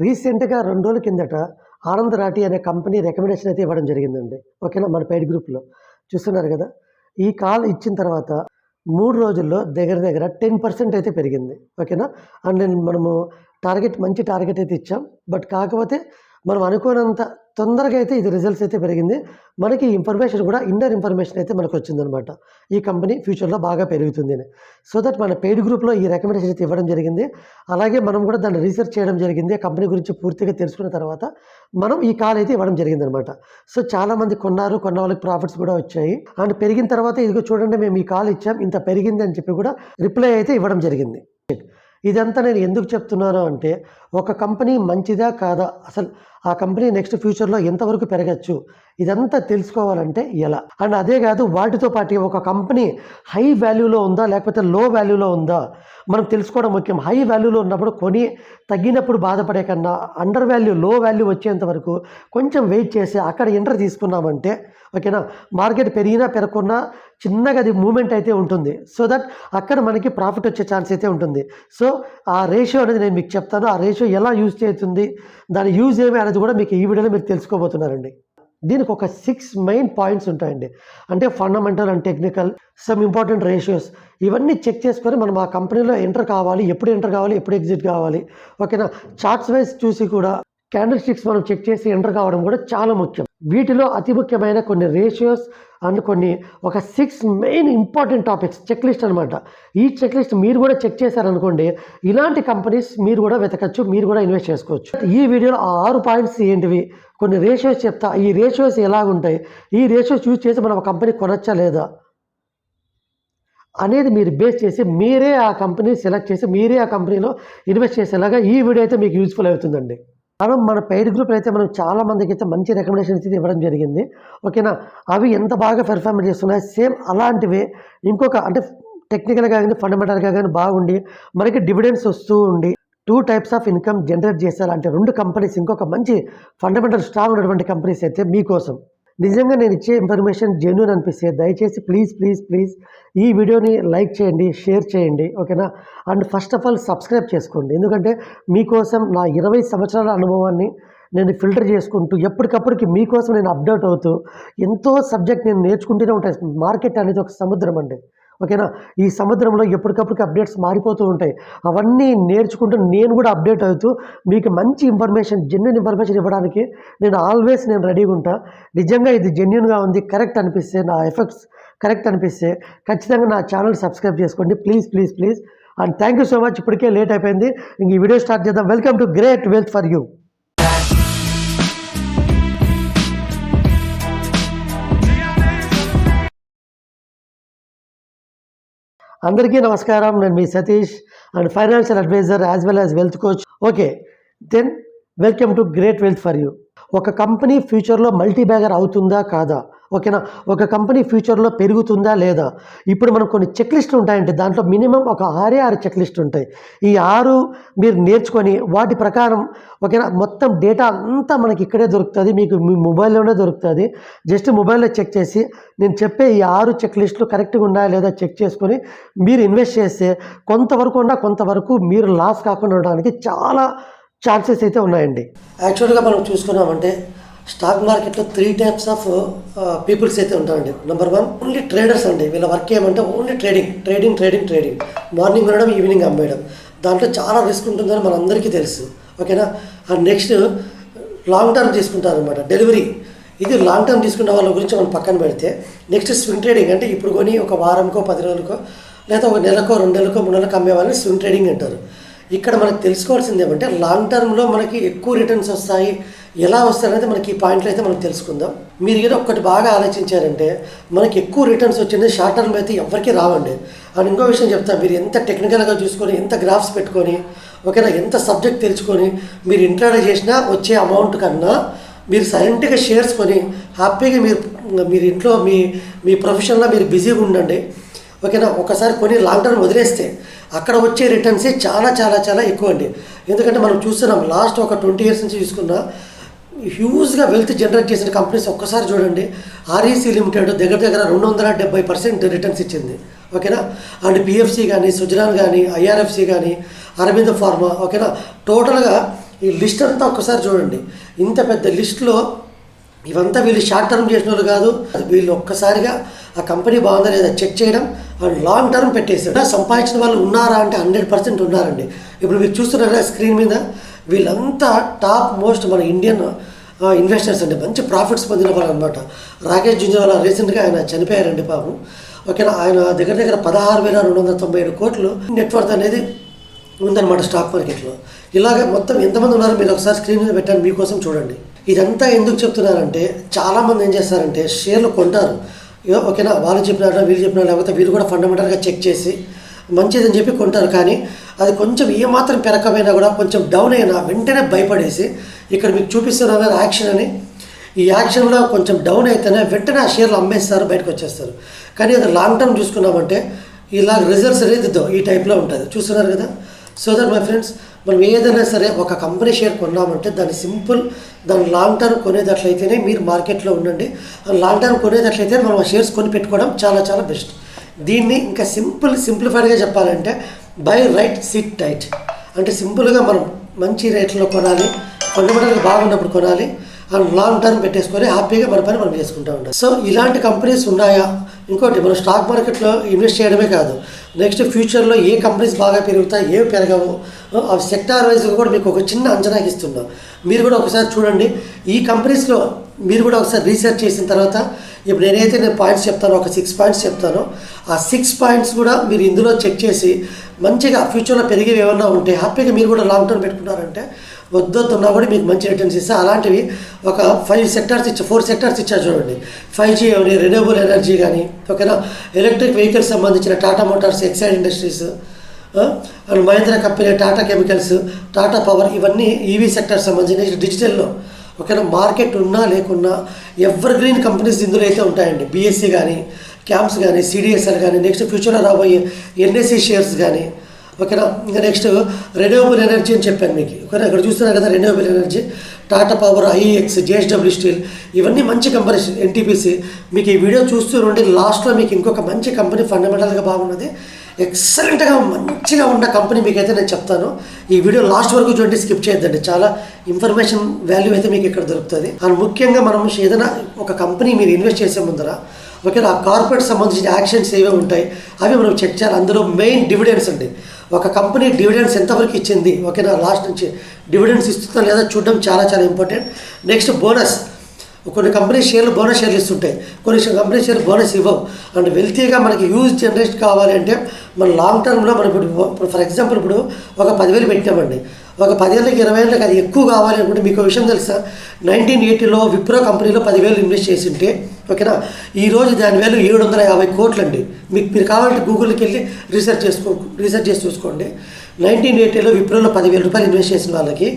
రీసెంట్గా రెండు రోజుల కిందట ఆనంద్ రాఠి అనే కంపెనీ రికమెండేషన్ అయితే ఇవ్వడం జరిగిందండి. ఓకేనా? మన పెయిడ్ గ్రూప్లో. చూస్తున్నారు కదా? ఈ కాల్ ఇచ్చిన తర్వాత మూడు రోజుల్లో దగ్గర దగ్గర టెన్ పర్సెంట్ అయితే పెరిగింది. ఓకేనా? అండ్ నేను మనము టార్గెట్ మంచి టార్గెట్ అయితే ఇచ్చాం. బట్ కాకపోతే మనం అనుకోనంత తొందరగా అయితే ఇది రిజల్ట్స్ అయితే పెరిగింది. మనకి ఇన్ఫర్మేషన్ కూడా ఇన్నర్ ఇన్ఫర్మేషన్ అయితే మనకు వచ్చిందనమాట ఈ కంపెనీ ఫ్యూచర్లో బాగా పెరుగుతుంది అని. సో దట్ మన పెయిడ్ గ్రూప్లో ఈ రికమెండేషన్ అయితే ఇవ్వడం జరిగింది. అలాగే మనం కూడా దాన్ని రీసెర్చ్ చేయడం జరిగింది. ఆ కంపెనీ గురించి పూర్తిగా తెలుసుకున్న తర్వాత మనం ఈ కాల్ అయితే ఇవ్వడం జరిగింది అనమాట సో చాలామంది కొన్నారు. కొన్న వాళ్ళకి ప్రాఫిట్స్ కూడా వచ్చాయి. అండ్ పెరిగిన తర్వాత ఇదిగో చూడండి మేము ఈ కాల్ ఇచ్చాం. ఇంత పెరిగింది అని చెప్పి కూడా రిప్లై అయితే ఇవ్వడం జరిగింది. ఇదంతా నేను ఎందుకు చెప్తున్నాను అంటే ఒక కంపెనీ మంచిదా కాదా? అసలు ఆ కంపెనీ నెక్స్ట్ ఫ్యూచర్లో ఎంతవరకు పెరగచ్చు? ఇదంతా తెలుసుకోవాలంటే ఎలా? అండ్ అదే కాదు వాటితో పాటు ఒక కంపెనీ హై వాల్యూలో ఉందా లేకపోతే లో వాల్యూలో ఉందా? మనం తెలుసుకోవడం ముఖ్యం. హై వాల్యూలో ఉన్నప్పుడు కొని తగ్గినప్పుడు బాధపడే కన్నా అండర్ వాల్యూ లో వాల్యూ వచ్చేంత వరకు కొంచెం వెయిట్ చేసి అక్కడ ఎంటర్ తీసుకున్నామంటే ఓకేనా? మార్కెట్ పెరిగినా పెరగకున్నా చిన్నగా అది మూమెంట్ అయితే ఉంటుంది. సో దట్ అక్కడ మనకి ప్రాఫిట్ వచ్చే ఛాన్స్ అయితే ఉంటుంది. సో ఆ రేషియో అనేది నేను మీకు చెప్తాను. ఆ రేషియో ఎలా యూజ్ చేస్తుంది? దాని యూజ్ ఏమి అనేది కూడా మీకు ఈ వీడియోలో మీరు తెలుసుకోబోతున్నారండి. దీనికి ఒక సిక్స్ మెయిన్ పాయింట్స్ ఉంటాయండి. అంటే fundamental and technical some important ratios ఇవన్నీ చెక్ చేసుకొని మనం ఆ కంపెనీలో ఎంటర్ కావాలి ఎప్పుడు ఎంటర్ కావాలి ఎప్పుడు ఎగ్జిట్ కావాలి. ఓకేనా చార్ట్స్ వైజ్ చూసి కూడా క్యాండిల్ స్టిక్స్ మనం చెక్ చేసి ఎంటర్ కావడం కూడా చాలా ముఖ్యం. వీటిలో అతి ముఖ్యమైన కొన్ని రేషియోస్ అండ్ కొన్ని ఒక six main important topics checklist అనమాట ఈ చెక్ లిస్ట్ మీరు కూడా చెక్ చేశారనుకోండి ఇలాంటి కంపెనీస్ మీరు కూడా వెతకచ్చు మీరు కూడా ఇన్వెస్ట్ చేసుకోవచ్చు. ఈ వీడియోలో ఆ ఆరు పాయింట్స్ ఏంటివి? కొన్ని రేషియోస్ చెప్తా. ఈ రేషియోస్ ఎలా ఉంటాయి ఈ రేషియోస్ చూస్ చేసి మనం కంపెనీ కొనొచ్చా లేదా? అనేది మీరు బేస్ చేసి మీరే ఆ కంపెనీ సెలెక్ట్ చేసి మీరే ఆ కంపెనీలో ఇన్వెస్ట్ చేసేలాగా ఈ వీడియో అయితే మీకు యూస్ఫుల్ అవుతుందండి. మనం మన పెయిడ్ గ్రూప్లో అయితే మనం చాలా మందికి అయితే మంచి రికమెండేషన్ అయితే ఇవ్వడం జరిగింది. ఓకేనా అవి ఎంత బాగా పెర్ఫార్మెన్స్ చేస్తున్నాయి సేమ్ అలాంటివే ఇంకొక అంటే టెక్నికల్గా కానీ ఫండమెంటల్గా కానీ బాగుండి మనకి డివిడెండ్స్ వస్తూ ఉండి two types of income generate చేసేలాంటి రెండు కంపెనీస్ ఇంకొక మంచి ఫండమెంటల్ స్ట్రాంగ్ ఉన్నటువంటి కంపెనీస్ అయితే మీకోసం. నిజంగా నేను ఇచ్చే ఇన్ఫర్మేషన్ జెన్యున్ అనిపిస్తే దయచేసి ప్లీజ్ ప్లీజ్ ప్లీజ్ ఈ వీడియోని లైక్ చేయండి షేర్ చేయండి ఓకేనా? And first of all subscribe చేసుకోండి. ఎందుకంటే మీకోసం నా ఇరవై సంవత్సరాల అనుభవాన్ని నేను ఫిల్టర్ చేసుకుంటూ ఎప్పటికప్పటికి మీకోసం నేను అప్డేట్ అవుతూ ఎంతో సబ్జెక్ట్ నేను నేర్చుకుంటూనే ఉంటాను. మార్కెట్ అనేది ఒక సముద్రం అండి. ఓకేనా? ఈ సముద్రంలో ఎప్పటికప్పటికి అప్డేట్స్ మారిపోతూ ఉంటాయి. అవన్నీ నేర్చుకుంటూ నేను కూడా అప్డేట్ అవుతూ మీకు మంచి ఇన్ఫర్మేషన్ జెన్యున్ ఇన్ఫర్మేషన్ ఇవ్వడానికి నేను ఆల్వేస్ నేను రెడీగా ఉంటా. నిజంగా ఇది జెన్యున్గా ఉంది కరెక్ట్ అనిపిస్తే నా ఎఫెక్ట్స్ కరెక్ట్ అనిపిస్తే ఖచ్చితంగా నా ఛానల్ సబ్స్క్రైబ్ చేసుకోండి. Please please please and thank you so much ఇప్పటికే లేట్ అయిపోయింది. ఇంక ఈ వీడియో స్టార్ట్ చేద్దాం. Welcome to great wealth for you అందరికీ నమస్కారం. నేను మీ Satish and financial advisor as well as wealth coach. Okay then welcome to great wealth for you. ఒక company ఫ్యూచర్లో మల్టీ బ్యాగర్ అవుతుందా కాదా? ఓకేనా? ఒక కంపెనీ ఫ్యూచర్లో పెరుగుతుందా లేదా? ఇప్పుడు మనకు కొన్ని చెక్ లిస్టులు ఉంటాయంటే దాంట్లో మినిమం ఒక ఆరే ఆరు చెక్ లిస్ట్ ఉంటాయి. ఈ ఆరు మీరు నేర్చుకొని వాటి ప్రకారం ఓకేనా? మొత్తం డేటా అంతా మనకి ఇక్కడే దొరుకుతుంది. మీకు మీ మొబైల్లోనే దొరుకుతుంది. జస్ట్ మొబైల్లో చెక్ చేసి నేను చెప్పే ఈ ఆరు చెక్ లిస్టులు కరెక్ట్గా ఉన్నాయా లేదా చెక్ చేసుకొని మీరు ఇన్వెస్ట్ చేస్తే కొంతవరకు ఉన్నా కొంతవరకు మీరు లాస్ కాకుండా ఉండడానికి చాలా ఛాన్సెస్ అయితే ఉన్నాయండి. యాక్చువల్గా మనం చూసుకున్నామంటే స్టాక్ మార్కెట్లో త్రీ టైప్స్ ఆఫ్ పీపుల్స్ అయితే ఉంటారండి నెంబర్ వన్ ఓన్లీ ట్రేడర్స్ అండి. వీళ్ళ వర్క్ ఏమంటే only trading trading trading trading morning కొనడం ఈవినింగ్ అమ్మేయడం. దాంట్లో చాలా రిస్క్ ఉంటుందని మనందరికీ తెలుసు. ఓకేనా అండ్ నెక్స్ట్ లాంగ్ టర్మ్ తీసుకుంటారు అనమాట డెలివరీ ఇది లాంగ్ టర్మ్ తీసుకున్న వాళ్ళ గురించి మనం పక్కన పెడితే నెక్స్ట్ స్వింగ్ ట్రేడింగ్ అంటే ఇప్పుడు కొని ఒక వారంకో పది రోజులకో లేదా ఒక నెలకో రెండు నెలలకో మూడు నెలలకు అమ్మే వాళ్ళని స్వింగ్ ట్రేడింగ్ అంటారు. ఇక్కడ మనకు తెలుసుకోవాల్సింది ఏమంటే లాంగ్ టర్మ్లో మనకి ఎక్కువ రిటర్న్స్ వస్తాయి. ఎలా వస్తాయనేది మనకి ఈ పాయింట్లు అయితే మనం తెలుసుకుందాం. మీరు ఏదో ఒక్కటి బాగా ఆలోచించారంటే మనకి ఎక్కువ రిటర్న్స్ వచ్చింది షార్ట్ టర్మ్ అయితే ఎవరికి రావండి. అండ్ ఇంకో విషయం చెప్తాను మీరు ఎంత టెక్నికల్గా చూసుకొని ఎంత గ్రాఫ్స్ పెట్టుకొని ఓకేనా ఎంత సబ్జెక్ట్ తెలుసుకొని మీరు ఇంట్రాడే చేసినా వచ్చే అమౌంట్ కన్నా మీరు సైలెంట్గా షేర్స్ కొని హ్యాపీగా మీరు మీరు ఇంట్లో మీ మీ ప్రొఫెషన్లో మీరు బిజీగా ఉండండి. ఓకేనా? ఒకసారి కొని లాంగ్ టర్మ్ వదిలేస్తే అక్కడ వచ్చే రిటర్న్సే చాలా చాలా చాలా ఎక్కువ అండి ఎందుకంటే మనం చూస్తున్నాం లాస్ట్ ఒక ట్వంటీ ఇయర్స్ నుంచి చూసుకున్నా హ్యూజ్గా వెల్త్ జనరేట్ చేసిన కంపెనీస్ ఒక్కసారి చూడండి. ఆర్ఈసీ లిమిటెడ్ దగ్గర దగ్గర రెండు వందల డెబ్బై పర్సెంట్ రిటర్న్స్ ఇచ్చింది. ఓకేనా? అండ్ పిఎఫ్సి కానీ సుజలాన్ కానీ ఐఆర్ఎఫ్సి కానీ అరవింద్ ఫార్మా ఓకేనా? టోటల్గా ఈ లిస్ట్ అంతా ఒక్కసారి చూడండి. ఇంత పెద్ద లిస్ట్లో ఇవంతా వీళ్ళు షార్ట్ టర్మ్ చేసిన వాళ్ళు కాదు. వీళ్ళు ఒక్కసారిగా ఆ కంపెనీ బాగుందా లేదా చెక్ చేయడం లాంగ్ టర్మ్ పెట్టేశారు సంపాదించిన వాళ్ళు ఉన్నారా అంటే హండ్రెడ్ పర్సెంట్ ఉన్నారండి. ఇప్పుడు మీరు చూస్తున్నారా స్క్రీన్ మీద? వీళ్ళంతా టాప్ మోస్ట్ మన ఇండియన్ ఇన్వెస్టర్స్ అండి. మంచి ప్రాఫిట్స్ పొందిన వాళ్ళు అనమాట రాకేష్ జుంజవాలా రీసెంట్గా ఆయన చనిపోయారండి పాపం. ఓకేనా? ఆయన దగ్గర దగ్గర పదహారు వేల రెండు వందల తొంభై ఏడు కోట్లు నెట్వర్త్ అనేది ఉందన్నమాట స్టాక్ మార్కెట్లో ఇలాగ మొత్తం ఎంతమంది ఉన్నారో మీరు ఒకసారి స్క్రీన్ మీద పెట్టాను మీకోసం చూడండి. ఇదంతా ఎందుకు చెప్తున్నారంటే చాలామంది ఏం చేస్తారంటే షేర్లు కొంటారు. ఓకేనా? వాళ్ళు చెప్పినారా వీళ్ళు చెప్పినారా లేకపోతే వీళ్ళు కూడా ఫండమెంటల్గా చెక్ చేసి మంచిదని చెప్పి కొంటారు. కానీ అది కొంచెం ఏమాత్రం పెరకమైనా కూడా కొంచెం డౌన్ అయినా వెంటనే భయపడేసి ఇక్కడ మీకు చూపిస్తున్నా యాక్షన్ అని ఈ యాక్షన్లో కొంచెం డౌన్ అయితేనే వెంటనే ఆ షేర్లు అమ్మేస్తారు బయటకు వచ్చేస్తారు. కానీ అది లాంగ్ టర్మ్ చూసుకున్నామంటే ఇలా రిజల్ట్స్ అనేది ఈ టైప్లో ఉంటుంది. చూస్తున్నారు కదా? సో దట్ మై ఫ్రెండ్స్ మనం ఏదైనా సరే ఒక కంపెనీ షేర్ కొన్నామంటే దాన్ని సింపుల్ దాని లాంగ్ టర్మ్ కొనేటట్లయితేనే మీరు మార్కెట్లో ఉండండి. లాంగ్ టర్మ్ కొనేటట్లయితే మనం ఆ షేర్స్ కొని పెట్టుకోవడం చాలా చాలా బెస్ట్ దీన్ని ఇంకా సింపుల్ సింప్లిఫైడ్గా చెప్పాలంటే బై రైట్ సిట్ టైట్ అంటే సింపుల్గా మనం మంచి రేట్లో కొనాలి ఫండమెంటల్గా బాగున్నప్పుడు కొనాలి అండ్ లాంగ్ టర్మ్ పెట్టేసుకొని హ్యాపీగా మన పని మనం చేసుకుంటూ ఉంటాం. సో ఇలాంటి కంపెనీస్ ఉన్నాయా? ఇంకోటి మనం స్టాక్ మార్కెట్లో ఇన్వెస్ట్ చేయడమే కాదు. నెక్స్ట్ ఫ్యూచర్లో ఏ కంపెనీస్ బాగా పెరుగుతాయి ఏవి పెరగవు అవి సెక్టార్ వైజ్గా కూడా మీకు ఒక చిన్న అంచనాకి ఇస్తున్నాం. మీరు కూడా ఒకసారి చూడండి. ఈ కంపెనీస్లో మీరు కూడా ఒకసారి రీసెర్చ్ చేసిన తర్వాత ఇప్పుడు నేనైతే నేను పాయింట్స్ చెప్తానో ఒక సిక్స్ పాయింట్స్ చెప్తానో. ఆ సిక్స్ పాయింట్స్ కూడా మీరు ఇందులో చెక్ చేసి మంచిగా ఫ్యూచర్లో పెరిగేవి ఏమన్నా ఉంటే హ్యాపీగా మీరు కూడా లాంగ్ టర్మ్ పెట్టుకున్నారంటే వద్దొద్దున్నా కూడా మీకు మంచి రిటర్న్స్ ఇస్తే. అలాంటివి ఒక ఫైవ్ సెక్టార్స్ ఇచ్చా ఫోర్ సెక్టార్స్ ఇచ్చారు చూడండి. ఫైవ్ జీ కానీ రెన్యూబుల్ ఎనర్జీ కానీ ఓకేనా? ఎలక్ట్రిక్ వెహికల్స్ సంబంధించిన Tata Motors Exide Industries and Mahindra company Tata Chemicals Tata Power ఇవన్నీ ఈవీ సెక్టర్ సంబంధించిన డిజిటల్లో ఓకేనా? మార్కెట్ ఉన్నా లేకున్నా ఎవర్ గ్రీన్ కంపెనీస్ ఇందులో అయితే ఉంటాయండి. బీఎస్సీ కానీ క్యాంప్స్ కానీ సిడిఎస్ఎల్ కానీ నెక్స్ట్ ఫ్యూచర్లో రాబోయే ఎన్ఎస్సి షేర్స్ కానీ ఓకేనా? ఇంకా నెక్స్ట్ రెన్యూవబుల్ ఎనర్జీ అని చెప్పాను మీకు. ఓకేనా? ఇక్కడ చూస్తున్నారు కదా renewable energy Tata power IX JSW steel ఇవన్నీ మంచి కంపెనీస్ ఎన్టీపీసీ మీకు ఈ వీడియో చూస్తూ ఉండి లాస్ట్లో మీకు ఇంకొక మంచి కంపెనీ ఫండమెంటల్గా బాగున్నది. ఎక్సలెంట్గా మంచిగా ఉన్న కంపెనీ మీకైతే నేను చెప్తాను. ఈ వీడియో లాస్ట్ వరకు చూడండి స్కిప్ చేయొద్దండి. చాలా ఇన్ఫర్మేషన్ వాల్యూ అయితే మీకు ఇక్కడ దొరుకుతుంది. అండ్ ముఖ్యంగా మనం ఏదైనా ఒక కంపెనీ మీరు ఇన్వెస్ట్ చేసే ముందర ఓకేనా? ఆ కార్పొరేట్ సంబంధించిన యాక్షన్స్ ఏవే ఉంటాయి అవి మనం చెక్ చేయాలి. అందులో మెయిన్ డివిడెండ్స్ అండి. ఒక కంపెనీ డివిడెండ్స్ ఎంతవరకు ఇచ్చింది? ఓకేనా లాస్ట్ నుంచి డివిడెండ్స్ ఇస్తుందా లేదా చూడడం చాలా చాలా ఇంపార్టెంట్ నెక్స్ట్ బోనస్ కొన్ని కంపెనీ షేర్లు బోనస్ షేర్లు ఇస్తుంటాయి. కొన్ని కంపెనీ షేర్లు బోనస్ ఇవ్వవు. అండ్ వెల్తీగా మనకి యూజ్ జనరేట్ కావాలి అంటే మన లాంగ్ టర్మ్లో మనం ఇప్పుడు ఫర్ ఎగ్జాంపుల్ ఇప్పుడు ఒక పదివేలు పెట్టామండి. ఒక పదివేలకి ఇరవై ఏళ్ళకి అది ఎక్కువ కావాలి అనుకుంటే మీకు విషయం తెలుసా? నైన్టీన్ ఎయిటీలో విప్రో కంపెనీలో పదివేలు ఇన్వెస్ట్ చేసి ఉంటే ఓకేనా? ఈ రోజు దాని వేలు ఏడు వందల యాభై కోట్లు అండి మీకు మీరు కావాలంటే గూగుల్కి వెళ్ళి రీసెర్చ్ చేసుకో రీసెర్చ్ చేసి చూసుకోండి. నైన్టీన్ ఎయిటీలో విప్రోలో పదివేల రూపాయలు ఇన్వెస్ట్ చేసిన వాళ్ళకి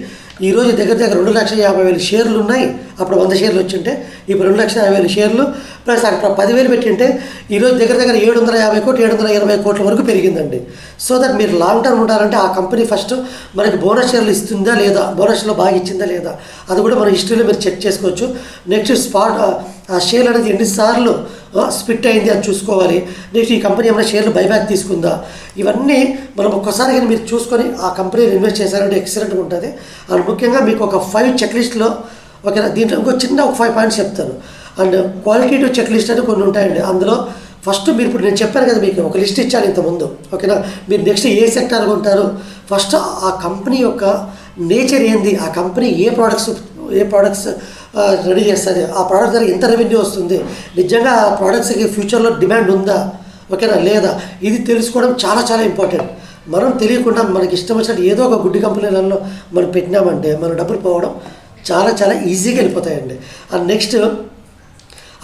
ఈరోజు దగ్గర దగ్గర రెండు లక్షల యాభై వేల షేర్లు ఉన్నాయి. అప్పుడు వంద షేర్లు వచ్చింటే ఇప్పుడు రెండు లక్షల యాభై వేల షేర్లు ప్లస్ అక్కడ పదివేలు పెట్టింటే ఈ రోజు దగ్గర దగ్గర ఏడు వందల యాభై కోట్లు ఏడు వందల ఇరవై కోట్ల వరకు పెరిగిందండి. సో దట్ మీరు లాంగ్ టర్మ్ ఉండాలంటే ఆ కంపెనీ ఫస్ట్ మనకి బోనస్ షేర్లు ఇస్తుందా లేదా? బోనస్లో బాగా ఇచ్చిందా లేదా? అది కూడా మన హిస్టరీలో మీరు చెక్ చేసుకోవచ్చు. నెక్స్ట్ స్పాట్ ఆ షేర్ అనేది ఎన్నిసార్లు స్పిట్ అయింది అని చూసుకోవాలి. నెక్స్ట్ ఈ కంపెనీ ఏమైనా షేర్లు బైబ్యాక్ తీసుకుందా? ఇవన్నీ మనం ఒక్కసారి కానీ మీరు చూసుకొని ఆ కంపెనీలో ఇన్వెస్ట్ చేశారంటే ఎక్సలెంట్గా ఉంటుంది. అండ్ ముఖ్యంగా మీకు ఒక ఫైవ్ చెక్ లిస్ట్లో ఓకేనా దీంట్లో ఇంకో చిన్న ఒక ఫైవ్ పాయింట్స్ చెప్తాను. అండ్ క్వాలిటేటివ్ చెక్ లిస్ట్ అని కొన్ని ఉంటాయండి. అందులో ఫస్ట్ మీరు ఇప్పుడు నేను చెప్పాను కదా మీకు ఒక లిస్ట్ ఇచ్చాను ఇంతకుముందు ఓకేనా మీరు నెక్స్ట్ ఏ సెక్టార్ కొంటారు ఫస్ట్ ఆ కంపెనీ యొక్క నేచర్ ఏంది? ఆ కంపెనీ ఏ ప్రోడక్ట్స్ ఏ ప్రోడక్ట్స్ రెడీ చేస్తుంది. ఆ ప్రోడక్ట్ దగ్గర ఎంత రెవెన్యూ వస్తుంది. నిజంగా ఆ ప్రోడక్ట్స్కి ఫ్యూచర్లో డిమాండ్ ఉందా? ఓకేనా? లేదా? ఇది తెలుసుకోవడం చాలా చాలా ఇంపార్టెంట్ మనం తెలియకుండా మనకి ఇష్టం వచ్చినట్టు ఏదో ఒక గుడ్డి కంపెనీలలో మనం పెట్టినామంటే మన డబ్బులు పోవడం చాలా చాలా ఈజీగా వెళ్ళిపోతాయండి. అండ్ నెక్స్ట్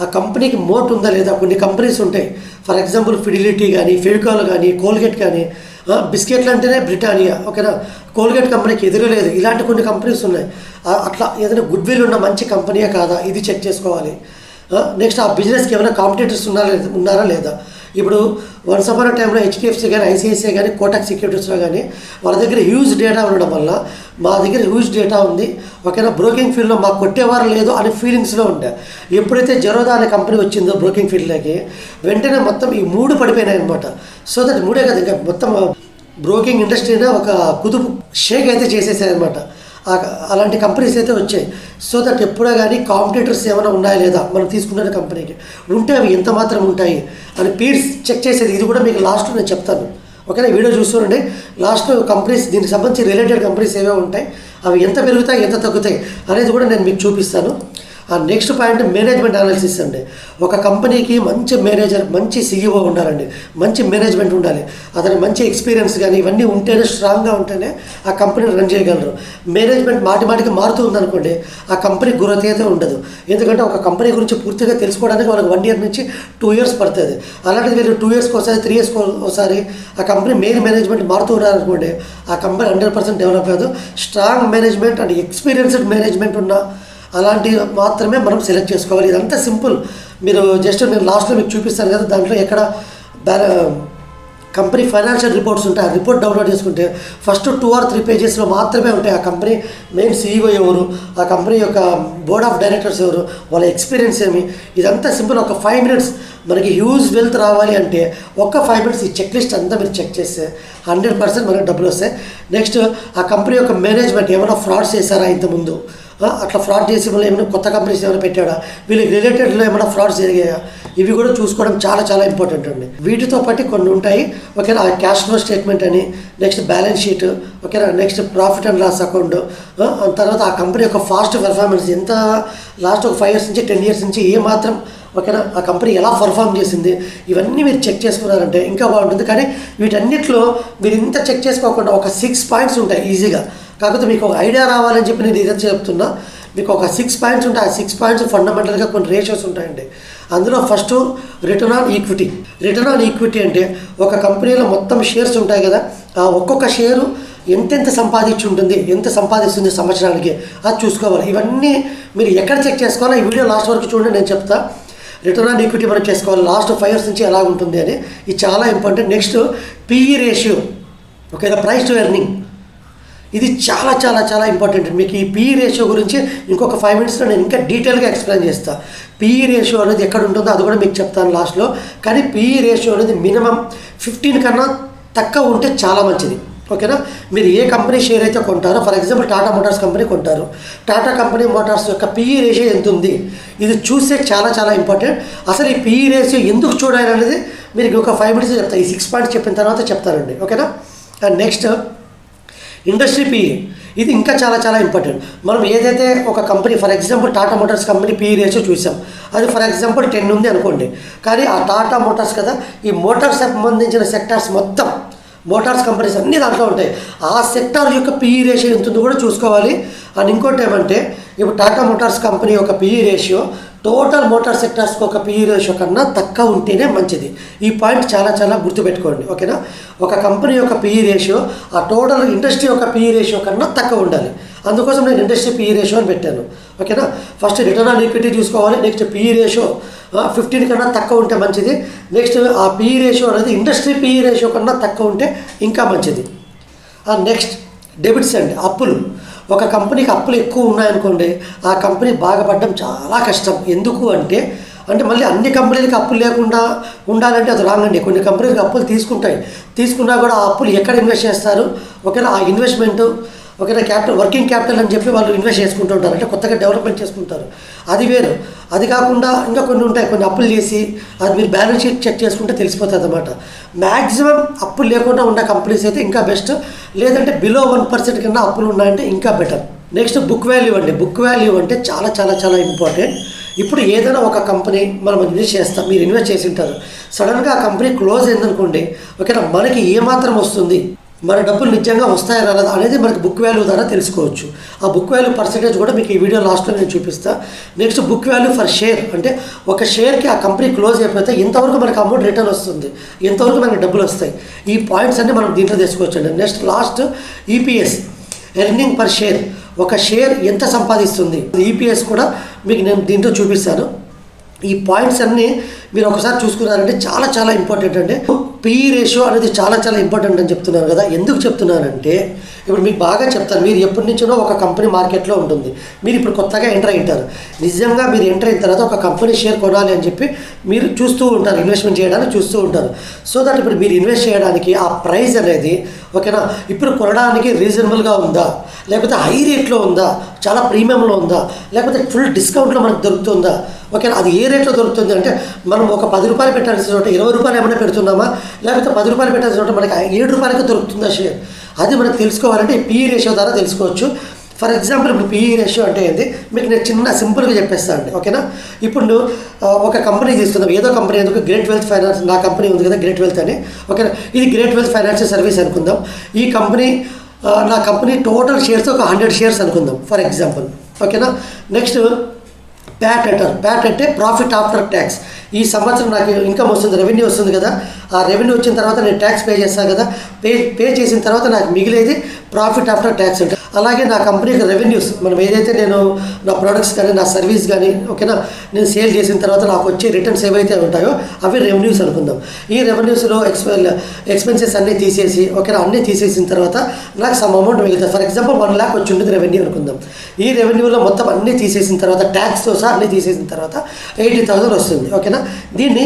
ఆ కంపెనీకి మోట్ ఉందా లేదా? కొన్ని కంపెనీస్ ఉంటాయి. ఫర్ ఎగ్జాంపుల్ ఫిడిలిటీ కానీ ఫెవికాల్ కానీ కోల్గేట్ కానీ బిస్కెట్లు అంటేనే బ్రిటానియా ఓకేనా? కోల్గేట్ కంపెనీకి ఎదురు లేదు. ఇలాంటి కొన్ని కంపెనీస్ ఉన్నాయి. అట్లా ఏదైనా గుడ్ విల్ ఉన్న మంచి కంపెనీయే కాదా? ఇది చెక్ చేసుకోవాలి. నెక్స్ట్ ఆ బిజినెస్కి ఏమైనా కాంపిటేటర్స్ ఉన్నారా లేదా? ఉన్నారా లేదా? ఇప్పుడు వన్స్ అపాన్ టైంలో హెచ్డిఎఫ్సి కానీ ఐసిఐసిఐ కానీ కోటాక్ సెక్యూరిటీస్లో కానీ వాళ్ళ దగ్గర హ్యూజ్ డేటా ఉండడం వల్ల మా దగ్గర హ్యూజ్ డేటా ఉంది. ఓకేనా బ్రోకింగ్ ఫీల్డ్లో మాకు కొట్టేవారు లేదు అనే ఫీలింగ్స్లో ఉండే. ఎప్పుడైతే జరోదా అనే కంపెనీ వచ్చిందో బ్రోకింగ్ ఫీల్డ్లోకి వెంటనే మొత్తం ఈ మూడు పడిపోయినాయి అనమాట సో దట్ మూడే కదా ఇంకా మొత్తం బ్రోకింగ్ ఇండస్ట్రీనే ఒక కుదుపు షేక్ అయితే చేసేసారనమాట అలాంటి కంపెనీస్ అయితే వచ్చాయి. సో దట్ ఎప్పుడో కానీ కాంపిటేటర్స్ ఏమైనా ఉన్నాయా లేదా? మనం తీసుకున్న కంపెనీకి. ఉంటే అవి ఎంత మాత్రం ఉంటాయి? అని పీర్స్ చెక్ చేసేది. ఇది కూడా మీకు లాస్ట్లో నేను చెప్తాను. ఓకేనా? వీడియో చూస్తుండండి. లాస్ట్ కంపెనీస్ దీనికి సంబంధించి రిలేటెడ్ కంపెనీస్ ఏవే ఉంటాయి. అవి ఎంత పెరుగుతాయి ఎంత తగ్గుతాయి అనేది కూడా నేను మీకు చూపిస్తాను. ఆ నెక్స్ట్ పాయింట్ మేనేజ్మెంట్ అనాలిసిస్ అండి. ఒక కంపెనీకి మంచి మేనేజర్ మంచి సీఈఓ ఉండాలండి. మంచి మేనేజ్మెంట్ ఉండాలి. అతని మంచి ఎక్స్పీరియన్స్ కానీ ఇవన్నీ ఉంటేనే స్ట్రాంగ్గా ఉంటేనే ఆ కంపెనీని రన్ చేయగలరు. మేనేజ్మెంట్ మాటి మాటికి మారుతూ ఉందనుకోండి ఆ కంపెనీ గ్రోత్ అయితే ఉండదు. ఎందుకంటే ఒక కంపెనీ గురించి పూర్తిగా తెలుసుకోవడానికి వాళ్ళకి వన్ ఇయర్ నుంచి టూ ఇయర్స్ పడుతుంది. అలాంటిది వీళ్ళు టూ ఇయర్స్కి ఒకసారి త్రీ ఇయర్స్కి ఒకసారి ఆ కంపెనీ మెయిన్ మేనేజ్మెంట్ మారుతూ ఉన్నారనుకోండి ఆ కంపెనీ హండ్రెడ్ పర్సెంట్ డెవలప్ అవ్వదు strong management and experienced management ఉన్న అలాంటివి మాత్రమే మనం సెలెక్ట్ చేసుకోవాలి. ఇదంతా సింపుల్ మీరు జస్ట్ నేను లాస్ట్లో మీకు చూపిస్తాను కదా దాంట్లో ఎక్కడ బ్యాల కంపెనీ ఫైనాన్షియల్ రిపోర్ట్స్ ఉంటాయి. ఆ రిపోర్ట్ డౌన్లోడ్ చేసుకుంటే ఫస్ట్ టూ ఆర్ త్రీ పేజెస్లో మాత్రమే ఉంటాయి. ఆ కంపెనీ మెయిన్ సీఈఓ ఎవరు ఆ కంపెనీ యొక్క బోర్డ్ ఆఫ్ డైరెక్టర్స్ ఎవరు వాళ్ళ ఎక్స్పీరియన్స్ ఏమి? ఇదంతా సింపుల్ ఒక ఫైవ్ మినిట్స్ మనకి హ్యూజ్ వెల్త్ రావాలి అంటే ఒక్క ఫైవ్ మినిట్స్ ఈ చెక్ లిస్ట్ అంతా మీరు చెక్ చేస్తే హండ్రెడ్ పర్సెంట్ మనకి డబ్బులు వస్తాయి. నెక్స్ట్ ఆ కంపెనీ యొక్క మేనేజ్మెంట్ ఏమైనా ఫ్రాడ్స్ చేశారా ఇంతకుముందు? అట్లా ఫ్రాడ్ చేసి మళ్ళీ ఏమైనా కొత్త కంపెనీస్ ఏమైనా పెట్టాడా? వీళ్ళకి రిలేటెడ్లో ఏమైనా ఫ్రాడ్స్ జరిగాయా? ఇవి కూడా చూసుకోవడం చాలా చాలా ఇంపార్టెంట్ అండి. వీటితో పాటు కొన్ని ఉంటాయి. ఓకేనా ఆ క్యాష్ ఫ్లో స్టేట్మెంట్ అని నెక్స్ట్ బ్యాలెన్స్ షీట్ ఓకేనా next profit and loss account తర్వాత ఆ కంపెనీ యొక్క ఫాస్ట్ పెర్ఫార్మెన్స్ ఎంత లాస్ట్ ఒక ఫైవ్ ఇయర్స్ నుంచి టెన్ ఇయర్స్ నుంచి ఏ మాత్రం ఓకేనా ఆ కంపెనీ ఎలా పర్ఫామ్ చేసింది? ఇవన్నీ మీరు చెక్ చేసుకున్నారంటే ఇంకా బాగుంటుంది. కానీ వీటన్నిటిలో మీరు ఇంత చెక్ చేసుకోకుండా ఒక సిక్స్ పాయింట్స్ ఉంటాయి ఈజీగా కాకపోతే మీకు ఒక ఐడియా రావాలని చెప్పి నేను ఇదే చెప్తున్నా. మీకు ఒక సిక్స్ పాయింట్స్ ఉంటాయి. ఆ సిక్స్ పాయింట్స్ ఫండమెంటల్గా కొన్ని రేషియోస్ ఉంటాయండి. అందులో first return on equity return on equity అంటే ఒక కంపెనీలో మొత్తం షేర్స్ ఉంటాయి కదా. ఆ ఒక్కొక్క షేరు ఎంతెంత సంపాదించి ఉంటుంది ఎంత సంపాదిస్తుంది సంవత్సరానికి అది చూసుకోవాలి. ఇవన్నీ మీరు ఎక్కడ చెక్ చేసుకోవాలో ఈ వీడియో లాస్ట్ వరకు చూడండి నేను చెప్తా. రిటర్న్ ఆన్ ఈక్విటీ మనం చేసుకోవాలి. లాస్ట్ ఫైవ్ ఇయర్స్ నుంచి ఎలా ఉంటుంది అని. ఇది చాలా ఇంపార్టెంట్ నెక్స్ట్ పిఈ రేషియో ఓకేనా ప్రైస్ టు ఎర్నింగ్ ఇది చాలా చాలా చాలా ఇంపార్టెంట్ మీకు ఈ పీ రేషియో గురించి ఇంకొక ఫైవ్ మినిట్స్లో నేను ఇంకా డీటెయిల్గా ఎక్స్ప్లెయిన్ చేస్తాను పీ రేషియో అనేది ఎక్కడ ఉంటుందో అది కూడా మీకు చెప్తాను లాస్ట్లో కానీ పీ రేషియో అనేది మినిమం ఫిఫ్టీన్ కన్నా తక్కువ ఉంటే చాలా మంచిది. ఓకేనా మీరు ఏ కంపెనీ షేర్ అయితే కొంటారో for example Tata Motors company కొంటారు. టాటా కంపెనీ మోటార్స్ యొక్క పీఈ రేషియో ఎంత ఉంది? ఇది చూస్తే చాలా చాలా ఇంపార్టెంట్ అసలు ఈ పీఈ రేషియో ఎందుకు చూడాలి అనేది మీరు ఒక ఫైవ్ మినిట్స్ చెప్తాను ఈ సిక్స్ పాయింట్స్ చెప్పిన తర్వాత చెప్తానండి. ఓకేనా అండ్ నెక్స్ట్ ఇండస్ట్రీ పిఈ ఇది ఇంకా చాలా చాలా ఇంపార్టెంట్ మనం ఏదైతే ఒక company for example Tata Motors company P ratio చూసాం అది ఫర్ ఎగ్జాంపుల్ టెన్ ఉంది అనుకోండి. కానీ ఆ టాటా మోటార్స్ కదా ఈ మోటార్స్ సంబంధించిన సెక్టార్స్ మొత్తం మోటార్స్ కంపెనీస్ అన్నీ దాంట్లో ఉంటాయి. ఆ సెక్టార్ యొక్క పిఈ రేషియో ఎంత ఉందో కూడా చూసుకోవాలి. అండ్ ఇంకోటి ఏమంటే ఇప్పుడు టాటా మోటార్స్ కంపెనీ యొక్క పిఈ రేషియో టోటల్ మోటార్ సెక్టార్స్కి ఒక పిఈ రేషియో కన్నా తక్కువ ఉంటేనే మంచిది. ఈ పాయింట్ చాలా చాలా గుర్తుపెట్టుకోండి ఓకేనా? ఒక కంపెనీ యొక్క పిఈ రేషియో ఆ టోటల్ ఇండస్ట్రీ యొక్క పిఈ రేషియో కన్నా తక్కువ ఉండాలి. అందుకోసం నేను ఇండస్ట్రీ పీ రేషియో అని పెట్టాను. ఓకేనా? ఫస్ట్ రిటర్న్ ఆన్ ఈక్విటీ చూసుకోవాలి నెక్స్ట్ పిఈ రేషియో ఫిఫ్టీన్ కన్నా తక్కువ ఉంటే మంచిది. నెక్స్ట్ ఆ పిఈ రేషియో అనేది ఇండస్ట్రీ పీ రేషియో కన్నా తక్కువ ఉంటే ఇంకా మంచిది. నెక్స్ట్ డెబిట్స్ అండి అప్పులు. ఒక కంపెనీకి అప్పులు ఎక్కువ ఉన్నాయనుకోండి ఆ కంపెనీ బాగుపడడం చాలా కష్టం. ఎందుకు అంటే అంటే మళ్ళీ అన్ని కంపెనీలకు అప్పులు లేకుండా ఉండాలంటే అది రాంగ్ అండి. కొన్ని కంపెనీలకు అప్పులు తీసుకుంటాయి. తీసుకున్నా కూడా ఆ అప్పులు ఎక్కడ ఇన్వెస్ట్ చేస్తారు? ఒకవేళ ఆ ఇన్వెస్ట్మెంట్ ఒకవేళ క్యాపిటల్ వర్కింగ్ క్యాపిటల్ అని చెప్పి వాళ్ళు ఇన్వెస్ట్ చేసుకుంటూ ఉంటారు. అంటే కొత్తగా డెవలప్మెంట్ చేసుకుంటారు. అది వేరు. అది కాకుండా ఇంకా కొన్ని ఉంటాయి. కొన్ని అప్పులు చేసి అది మీరు బ్యాలెన్స్ షీట్ చెక్ చేసుకుంటే తెలిసిపోతుంది అనమాట మ్యాక్సిమం అప్పులు లేకుండా ఉన్న కంపెనీస్ అయితే ఇంకా బెస్ట్. లేదంటే బిలో వన్ పర్సెంట్ కన్నా అప్పులు ఉన్నాయంటే ఇంకా బెటర్. నెక్స్ట్ బుక్ వాల్యూ అండి. బుక్ వాల్యూ అంటే చాలా చాలా చాలా ఇంపార్టెంట్. ఇప్పుడు ఏదైనా ఒక కంపెనీ మనం ఇన్వెస్ట్ చేస్తాం. మీరు ఇన్వెస్ట్ చేసి ఉంటారు. సడన్గా ఆ కంపెనీ క్లోజ్ అయిందనుకోండి ఓకేనా మనకి ఏమాత్రం వస్తుంది? మన డబ్బులు నిజంగా వస్తాయా రాదా అనేది మనకి బుక్ వాల్యూ ద్వారా తెలుసుకోవచ్చు. ఆ బుక్ వాల్యూ పర్సంటేజ్ కూడా మీకు ఈ వీడియో లాస్ట్లో నేను చూపిస్తాను next book value for share అంటే ఒక షేర్కి ఆ కంపెనీ క్లోజ్ అయిపోతే ఎంతవరకు మనకి అమౌంట్ రిటర్న్ వస్తుంది. ఎంతవరకు మనకి డబ్బులు వస్తాయి. ఈ పాయింట్స్ అన్ని మనం దీంట్లో తీసుకోవచ్చు అండి next last EPS earning per share ఒక షేర్ ఎంత సంపాదిస్తుంది? ఈపీఎస్ కూడా మీకు నేను దీంట్లో చూపిస్తాను. ఈ పాయింట్స్ అన్నీ మీరు ఒకసారి చూసుకున్నారంటే చాలా చాలా ఇంపార్టెంట్ అండి. పీ రేషియో అనేది చాలా చాలా ఇంపార్టెంట్ అని చెప్తున్నాను కదా. ఎందుకు చెప్తున్నానంటే ఇప్పుడు మీకు బాగా చెప్తాను మీరు ఎప్పటి నుంచో ఒక కంపెనీ మార్కెట్లో ఉంటుంది. మీరు ఇప్పుడు కొత్తగా ఎంటర్ అయింటారు నిజంగా మీరు ఎంటర్ అయిన తర్వాత ఒక కంపెనీ షేర్ కొనాలి అని చెప్పి మీరు చూస్తూ ఉంటారు ఇన్వెస్ట్మెంట్ చేయడానికి చూస్తూ ఉంటారు. సో దట్ ఇప్పుడు మీరు ఇన్వెస్ట్ చేయడానికి ఆ ప్రైస్ అనేది ఓకేనా ఇప్పుడు కొనడానికి రీజనబుల్గా ఉందా? లేకపోతే హై రేట్లో ఉందా? చాలా ప్రీమియంలో ఉందా? లేకపోతే ఫుల్ డిస్కౌంట్లో మనకు దొరుకుతుందా? ఓకేనా అది ఏ రేట్లో దొరుకుతుంది అంటే మనం ఒక పది రూపాయలు పెట్టాల్సిన చోట ఇరవై రూపాయలు ఏమైనా పెడుతున్నామా? లేకపోతే పది రూపాయలు పెట్టాల్సిన చోట మనకి ఏడు రూపాయలకి దొరుకుతుందా షేర్ అది మనకు తెలుసుకోవాలంటే పీ రేషియో ద్వారా తెలుసుకోవచ్చు. ఫర్ ఎగ్జాంపుల్ ఇప్పుడు పీఈ రేషియో అంటే ఏంటి మీకు నేను చిన్న సింపుల్గా చెప్పేస్తాను అండి. ఓకేనా ఇప్పుడు ఒక కంపెనీ తీసుకుందాం. ఏదో కంపెనీ ఎందుకు? గ్రేట్ వెల్త్ ఫైనాన్స్ నా కంపెనీ ఉంది కదా గ్రేట్ వెల్త్ అని. ఓకేనా ఇది గ్రేట్ వెల్త్ ఫైనాన్షియల్ సర్వీస్ అనుకుందాం. ఈ కంపెనీ నా కంపెనీ టోటల్ షేర్స్ ఒక హండ్రెడ్ షేర్స్ అనుకుందాం ఫర్ ఎగ్జాంపుల్ ఓకేనా నెక్స్ట్ ప్యాట్ అంటారు ప్యాట్ అంటే ప్రాఫిట్ ఆఫ్టర్ ట్యాక్స్ ఈ సంవత్సరం నాకు ఇన్కమ్ వస్తుంది రెవెన్యూ వస్తుంది కదా. ఆ రెవెన్యూ వచ్చిన తర్వాత నేను ట్యాక్స్ పే చేస్తాను కదా. పే పే చేసిన తర్వాత నాకు మిగిలేది ప్రాఫిట్ ఆఫ్టర్ ట్యాక్స్ ఉంటుంది అలాగే నా కంపెనీకి రెవెన్యూస్ మనం ఏదైతే నేను నా ప్రొడక్ట్స్ కానీ నా సర్వీస్ కానీ ఓకేనా నేను సేల్ చేసిన తర్వాత నాకు వచ్చే రిటర్న్స్ ఏవైతే ఉంటాయో అవి రెవెన్యూస్ అనుకుందాం. ఈ రెవెన్యూస్లో ఎక్స్ ఎక్స్పెన్సెస్ అన్నీ తీసేసి ఓకేనా అన్నీ తీసేసిన తర్వాత నాకు సమ్ అమౌంట్ మిగులుతుంది. ఫర్ ఎగ్జాంపుల్ వన్ ల్యాక్ వచ్చి ఉంటుంది రెవెన్యూ అనుకుందాం. ఈ రెవెన్యూలో మొత్తం అన్నీ తీసేసిన తర్వాత ట్యాక్స్తో సహా అన్నీ తీసేసిన తర్వాత ఎయిటీ థౌసండ్ వస్తుంది ఓకేనా దీన్ని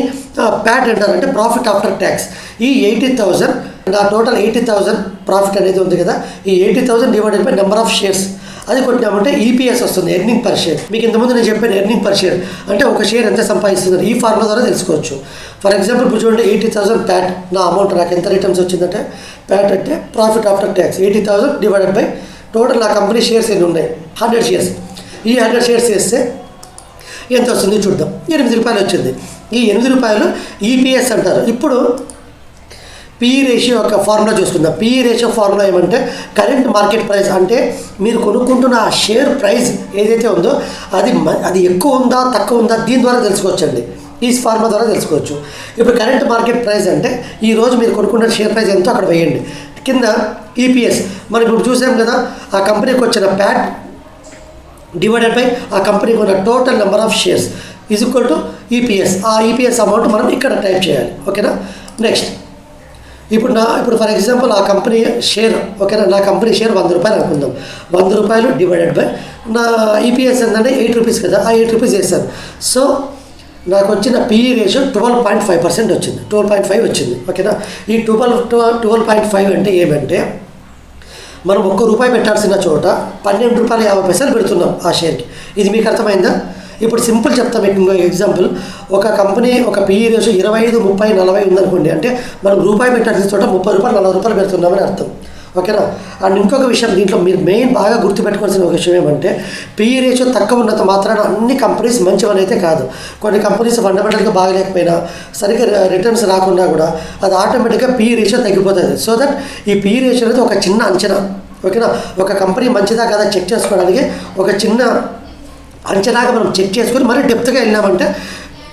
ప్యాట్ అంటారు అంటే ప్రాఫిట్ ఆఫ్టర్ ట్యాక్స్ ఈ ఎయిటీ థౌసండ్ నా టోటల్ ఎయిటీ థౌసండ్ ప్రాఫిట్ అనేది ఉంది కదా ఈ eighty thousand divided by number of shares అది కొట్టినామంటే ఈపీఎస్ వస్తుంది ఎర్నింగ్ పర్ షేర్ మీకు ఇంతకుముందు నేను చెప్పాను ఎర్నింగ్ పర్ షేర్ అంటే ఒక షేర్ ఎంత సంపాదిస్తుంది ఈ ఫార్ములా ద్వారా తెలుసుకోవచ్చు. ఫర్ ఎగ్జాంపుల్ ఇప్పుడు చూడండి ఎయిటీ థౌసండ్ ప్యాట్ నా అమౌంట్ నాకు ఎంత రిటర్న్స్ వచ్చిందంటే ప్యాట్ అంటే profit after tax eighty thousand divided by total నా కంపెనీ షేర్స్ ఎన్ని ఉన్నాయి? హండ్రెడ్ షేర్స్ ఈ హండ్రెడ్ షేర్స్ వేస్తే ఎంత వస్తుంది చూద్దాం. ఎనిమిది రూపాయలు వచ్చింది. ఈ ఎనిమిది రూపాయలు ఈపీఎస్ అంటారు. ఇప్పుడు పిఈ రేషియో యొక్క ఫార్ములా చూసుకుందాం. పిఈ రేషియో ఫార్ములా ఏమంటే కరెంట్ మార్కెట్ ప్రైస్ అంటే మీరు కొనుక్కుంటున్న ఆ షేర్ ప్రైస్ ఏదైతే ఉందో అది అది ఎక్కువ ఉందా తక్కువ ఉందా దీని ద్వారా తెలుసుకోవచ్చండి. ఈ ఫార్ములా ద్వారా తెలుసుకోవచ్చు. ఇప్పుడు కరెంట్ మార్కెట్ ప్రైస్ అంటే ఈ రోజు మీరు కొనుక్కున్న షేర్ ప్రైస్ ఎంతో అక్కడ వేయండి. కింద ఈపీఎస్ మనం ఇప్పుడు చూసాం కదా ఆ కంపెనీకి వచ్చిన ప్యాట్ డివైడెడ్ బై ఆ కంపెనీకి ఉన్న total number of shares is equal to EPS ఆ ఈపీఎస్ అమౌంట్ మనం ఇక్కడ టైప్ చేయాలి. ఓకేనా నెక్స్ట్ ఇప్పుడు నా ఇప్పుడు ఫర్ ఎగ్జాంపుల్ ఆ కంపెనీ షేర్ ఓకేనా నా? కంపెనీ షేర్ వంద రూపాయలు అనుకుందాం. వంద రూపాయలు డివైడెడ్ బై నా ఈపీఎస్ ఏంటంటే ఎయిట్ రూపీస్ కదా? ఆ ఎయిట్ రూపీస్ వేస్తాను సో నాకు వచ్చిన PE ratio twelve point five percent వచ్చింది. ట్వెల్వ్ పాయింట్ ఫైవ్ వచ్చింది. ఓకేనా ఈ ట్వెల్వ్ ట్వెల్వ్ పాయింట్ ఫైవ్ అంటే ఏమంటే మనం ఒక్క రూపాయి పెట్టాల్సిన చోట పన్నెండు రూపాయల యాభై పైసలు పెడుతున్నాం ఆ షేర్కి. ఇది మీకు అర్థమైందా? ఇప్పుడు సింపుల్ చెప్తాం మీకు ఎగ్జాంపుల్ ఒక కంపెనీ ఒక పిఈ రేషియో ఇరవై ఐదు ముప్పై నలభై ఉందనుకోండి అంటే మనం రూపాయి పెట్టాల్సిన చోట ముప్పై రూపాయలు నలభై రూపాయలు పెడుతున్నామని అర్థం. ఓకేనా? అండ్ ఇంకొక విషయం దీంట్లో మీరు మెయిన్ బాగా గుర్తుపెట్టుకోవాల్సిన ఒక విషయం ఏమంటే పిఈ రేషియో తక్కువ ఉన్నంత మాత్రాన అన్ని కంపెనీస్ మంచివని అయితే కాదు. కొన్ని కంపెనీస్ ఫండమెంటల్గా బాగలేకపోయినా సరిగ్గా రిటర్న్స్ రాకుండా కూడా అది ఆటోమేటిక్గా పిఈ రేషియో తగ్గిపోతుంది. సో దట్ ఈ పిఈ రేషియో అనేది ఒక చిన్న అంచనా. ఓకేనా? ఒక కంపెనీ మంచిదా కదా చెక్ చేసుకోవడానికి ఒక చిన్న అంచనాగా మనం చెక్ చేసుకొని మరీ డెప్త్గా వెళ్ళినామంటే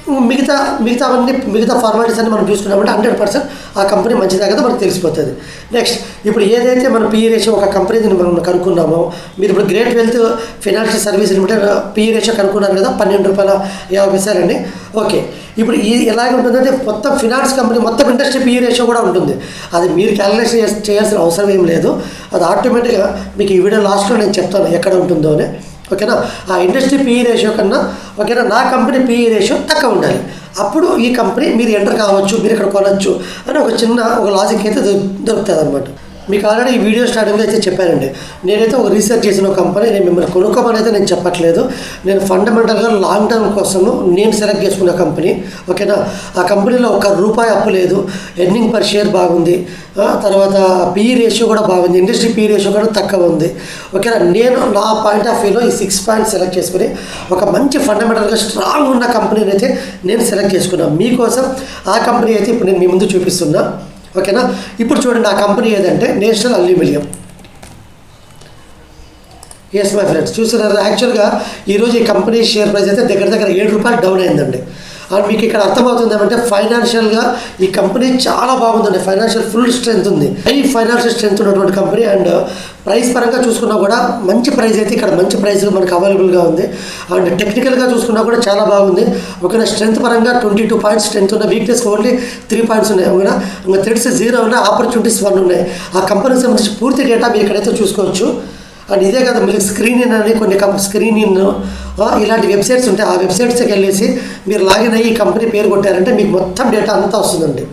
మిగతా మిగతావన్నీ మిగతా ఫార్మాలిటీస్ అన్ని మనం చూసుకున్నామంటే హండ్రెడ్ పర్సెంట్ ఆ కంపెనీ మంచిదా కదా మనకు తెలిసిపోతుంది. నెక్స్ట్ ఇప్పుడు ఏదైతే మనం పిఈ రేషియో ఒక కంపెనీని మనం కనుక్కున్నామో మీరు ఇప్పుడు great wealth financial service limited PE ratio కనుక్కున్నారు కదా పన్నెండు రూపాయల యాభై పైసలండి ఓకే ఇప్పుడు ఈ ఎలాగ ఉంటుందంటే మొత్తం ఫినాన్స్ కంపెనీ మొత్తం ఇండస్ట్రీ పిఈ రేషియో కూడా ఉంటుంది. అది మీరు క్యాలిక్యులేషన్ చేసి చేయాల్సిన అవసరం ఏం లేదు. అది ఆటోమేటిక్గా మీకు ఈ వీడియో లాస్ట్లో నేను చెప్తాను ఎక్కడ ఉంటుందో అని. ఓకేనా? ఆ ఇండస్ట్రీ పీఈ రేషియో కన్నా ఓకేనా నా కంపెనీ పీఈ రేషియో తక్కువ ఉండాలి. అప్పుడు ఈ కంపెనీ మీరు ఎంటర్ కావచ్చు మీరు ఇక్కడ కొనవచ్చు అని ఒక చిన్న ఒక లాజిక్ అయితే దొరు- దొరుకుతుంది అనమాట మీకు ఆల్రెడీ ఈ వీడియో స్టార్టింగ్లో అయితే చెప్పానండి. నేనైతే ఒక రీసెర్చ్ చేసిన ఒక కంపెనీ నేను మిమ్మల్ని కొనుక్కోమని అయితే నేను చెప్పట్లేదు. నేను ఫండమెంటల్గా లాంగ్ టర్మ్ కోసము నేను సెలెక్ట్ చేసుకున్న కంపెనీ ఓకేనా ఆ కంపెనీలో ఒక రూపాయి అప్పు లేదు. ఎర్నింగ్ పర్ షేర్ బాగుంది. తర్వాత పీ రేషియో కూడా బాగుంది. ఇండస్ట్రీ పీ రేషియో కూడా తక్కువ ఉంది. ఓకేనా నేను నా పాయింట్ ఆఫ్ వ్యూలో ఈ సిక్స్ పాయింట్ సెలెక్ట్ చేసుకుని ఒక మంచి ఫండమెంటల్గా స్ట్రాంగ్ ఉన్న కంపెనీని అయితే నేను సెలెక్ట్ చేసుకున్నాను మీకోసం ఆ కంపెనీ అయితే ఇప్పుడు నేను మీ ముందు చూపిస్తున్నా. ఓకేనా? ఇప్పుడు చూడండి ఆ కంపెనీ ఏదంటే national aluminium. Yes my friends చూస్తున్నారు యాక్చువల్గా ఈరోజు ఈ కంపెనీ షేర్ ప్రైస్ అయితే దగ్గర దగ్గర ఏడు రూపాయలు డౌన్ అయిందండి. అండ్ మీకు ఇక్కడ అర్థమవుతుంది ఏమంటే ఫైనాన్షియల్గా ఈ కంపెనీ చాలా బాగుందండి ఫైనాన్షియల్ ఫుల్ స్ట్రెంత్ ఉంది. హై ఫైనాన్షియల్ స్ట్రెంత్ ఉన్నటువంటి కంపెనీ అండ్ ప్రైస్ పరంగా చూసుకున్నా కూడా మంచి ప్రైస్ అయితే ఇక్కడ మంచి ప్రైస్ మనకు అవైలబుల్గా ఉంది. అండ్ టెక్నికల్గా చూసుకున్నా కూడా చాలా బాగుంది. ఒకవేళ స్ట్రెంత్ పరంగా ట్వంటీ టూ పాయింట్స్ స్ట్రెంత్ ఉన్న వీక్నెస్ ఓన్లీ త్రీ పాయింట్స్ ఉన్నాయి. ఓకేనా ఇంకా థ్రెడ్స్ జీరో ఉన్నాయి ఆపర్చునిటీస్ వన్ ఉన్నాయి. ఆ కంపెనీకి సంబంధించి పూర్తి డేటా మీరు ఇక్కడైతే చూసుకోవచ్చు. అండ్ ఇదే కదా మీకు స్క్రీన్ ఇన్ అని కొన్ని కం స్క్రీన్ ఇన్ ఇలాంటి వెబ్సైట్స్ ఉంటాయి ఆ వెబ్సైట్స్కి వెళ్ళేసి మీరు లాగిన్ అయ్యి ఈ కంపెనీ పేరు కొట్టారంటే మీకు మొత్తం డేటా అంతా వస్తుందండి.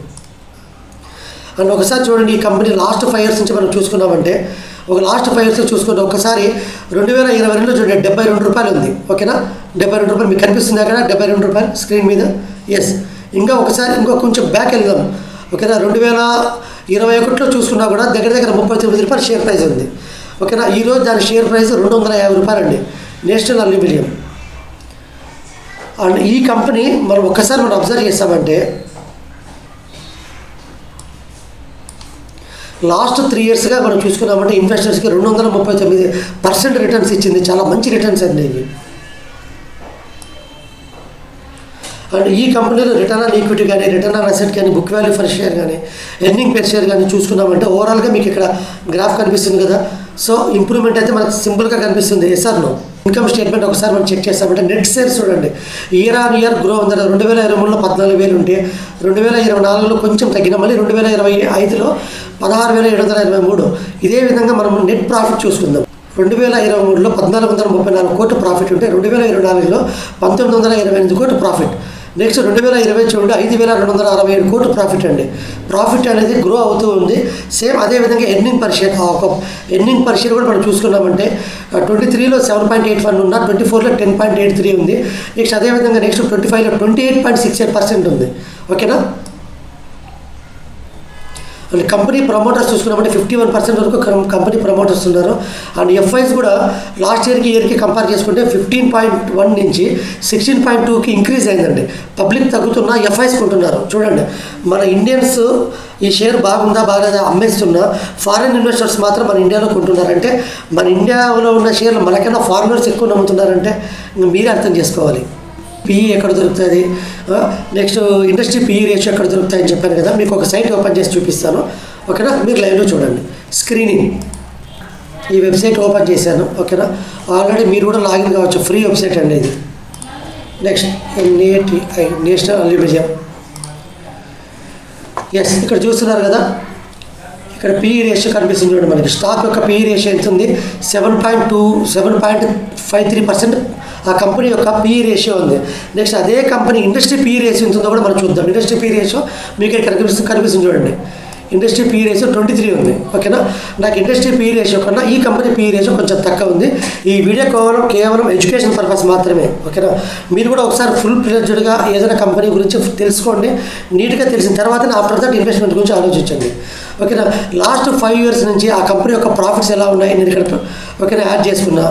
అండ్ ఒకసారి చూడండి ఈ కంపెనీ లాస్ట్ ఫైవ్ ఇయర్స్ నుంచి మనం చూసుకున్నామంటే ఒక లాస్ట్ ఫైవ్ ఇయర్స్ చూసుకుంటే ఒకసారి రెండు వేల ఇరవై రెండులో చూడండి డెబ్బై రెండు రూపాయలు ఉంది. ఓకేనా? డెబ్బై రెండు రూపాయలు మీకు కనిపిస్తుంది అక్కడ డెబ్బై రెండు రూపాయలు స్క్రీన్ మీద. ఎస్ ఇంకా ఒకసారి ఇంకో కొంచెం బ్యాక్ వెళ్దాం. ఓకేనా? రెండు వేల ఇరవై ఒకటిలో చూసుకున్నా కూడా దగ్గర దగ్గర ముప్పై తొమ్మిది రూపాయలు షేర్ ప్రైస్ ఉంది. ఓకేనా? ఈరోజు దాని షేర్ ప్రైస్ రెండు వందల యాభై రూపాయలు అండి నేషనల్ అల్యూమినియం. అండ్ ఈ కంపెనీ మనం ఒక్కసారి మనం అబ్జర్వ్ చేస్తామంటే లాస్ట్ త్రీ ఇయర్స్గా మనం చూసుకున్నామంటే ఇన్వెస్టర్స్కి రెండు వందల ముప్పై తొమ్మిది పర్సెంట్ రిటర్న్స్ ఇచ్చింది. చాలా మంచి రిటర్న్స్ అండి ఇవి. అండ్ ఈ కంపెనీలో రిటర్న్ ఆన్ ఈక్విటీ కానీ రిటర్న్ ఆన్ అసెట్ కానీ బుక్ వాల్యూ ఫర్ షేర్ కానీ ఎర్నింగ్ పెర్ షేర్ కానీ చూసుకున్నామంటే ఓవరాల్గా మీకు ఇక్కడ గ్రాఫ్ కనిపిస్తుంది కదా. సో ఇంప్రూవ్మెంట్ అయితే మనకు సింపుల్గా కనిపిస్తుంది. ఎస్ఆర్లో ఇన్కమ్ స్టేట్మెంట్ ఒకసారి మనం చెక్ చేస్తామంటే నెట్ సేల్స్ చూడండి. ఇయర్ ఆన్ ఇయర్ గ్రో ఉంది. రెండు వేల ఇరవై మూడులో పద్నాలుగు వేలు ఉంటే రెండు వేల ఇరవై నాలుగులో కొంచెం తగ్గిన మళ్ళీ రెండు వేల ఇరవై ఐదులో పదహారు వేల ఏడు వందల ఇరవై మూడు. ఇదే విధంగా మనం నెట్ ప్రాఫిట్ చూసుకుందాం. రెండు వేల ఇరవై మూడులో పద్నాలుగు వందల ముప్పై నాలుగు కోట్లు ప్రాఫిట్ ఉంటే రెండు వేల ఇరవై నాలుగులో పంతొమ్మిది వందల ఇరవై ఎనిమిది కోట్లు ప్రాఫిట్ నెక్స్ట్ రెండు వేల ఇరవై చూడండి ఐదు వేల రెండు వందల అరవై ఏడు కోట్లు ప్రాఫిట్ అండి. ప్రాఫిట్ అనేది గ్రో అవుతూ ఉంది. సేమ్ అదే విధంగా ఎర్నింగ్ పర్ షేర్ ఒక ఎర్నింగ్ పర్ షేర్ కూడా మనం చూసుకున్నామంటే ట్వంటీ త్రీలో సెవెన్ పాయింట్ ఎయిట్ వన్ ఉన్న ట్వంటీ ఫోర్లో టెన్ పాయింట్ ఎయిట్ త్రీ ఉంది. నెక్స్ట్ అదే విధంగా నెక్స్ట్ ట్వంటీ ఫైవ్లో twenty eight point six eight percent ఉంది ఓకేనా అండ్ కంపెనీ ప్రమోటర్స్ చూసుకున్నామంటే ఫిఫ్టీ వన్ పర్సెంట్ వరకు కంపెనీ ప్రమోటర్స్ ఉన్నారు. అండ్ ఎఫ్ఐస్ కూడా లాస్ట్ ఇయర్కి ఇయర్కి కంపేర్ చేసుకుంటే ఫిఫ్టీన్ పాయింట్ వన్ నుంచి సిక్స్టీన్ పాయింట్ టూకి ఇంక్రీజ్ అయిందండి. పబ్లిక్ తగ్గుతున్నా ఎఫ్ఐస్ కొంటున్నారు. చూడండి మన ఇండియన్స్ ఈ షేర్ బాగుందా బాగా అమ్మేస్తున్నా ఫారిన్ ఇన్వెస్టర్స్ మాత్రం మన ఇండియాలో కొంటున్నారంటే మన ఇండియాలో ఉన్న షేర్లు మనకైనా ఫారినర్స్ ఎక్కువ నమ్ముతున్నారంటే మీరే అర్థం చేసుకోవాలి. పిఈ ఎక్కడ దొరుకుతుంది? నెక్స్ట్ ఇండస్ట్రీ పిఈ రేషియో ఎక్కడ దొరుకుతాయని చెప్పాను కదా మీకు ఒక సైట్ ఓపెన్ చేసి చూపిస్తాను. ఓకేనా? మీరు లైవ్లో చూడండి. స్క్రీనింగ్ ఈ వెబ్సైట్ ఓపెన్ చేశాను ఓకేనా? ఆల్రెడీ మీరు కూడా లాగిన్ కావచ్చు ఫ్రీ వెబ్సైట్ అండి ఇది. Next NATI national aluminium yes ఇక్కడ చూస్తున్నారు కదా? ఇక్కడ పిఈ రేషియో కనిపిస్తుంది చూడండి మనకి. స్టాక్ యొక్క పిఈ రేషియో ఎంత ఉంది seven point two seven point five three percent ఆ కంపెనీ యొక్క పీ రేషియో ఉంది. నెక్స్ట్ అదే కంపెనీ ఇండస్ట్రీ పీ రేషియో ఉంటుందో కూడా మనం చూద్దాం. ఇండస్ట్రీ పీ రేషియో మీకు కనిపిస్తుంది కనిపిస్తుంది చూడండి. Industry P ratio twenty three ఉంది ఓకేనా నాకు ఇండస్ట్రీ పీ రేషియో కన్నా ఈ కంపెనీ పీ రేషియో కొంచెం తక్కువ ఉంది. ఈ వీడియో కేవలం కేవలం ఎడ్యుకేషన్ పర్పస్ మాత్రమే. ఓకేనా మీరు కూడా ఒకసారి ఫుల్ ప్లెడ్జ్డ్గా ఏదైనా కంపెనీ గురించి తెలుసుకోండి. నీట్గా తెలిసిన తర్వాత ఆఫ్టర్ దట్ ఇన్వెస్ట్మెంట్ గురించి ఆలోచించండి. ఓకేనా లాస్ట్ ఫైవ్ ఇయర్స్ నుంచి ఆ కంపెనీ యొక్క ప్రాఫిట్స్ ఎలా ఉన్నాయి? నేను ఇక్కడ ఓకేనా? యాడ్ చేసుకున్నా.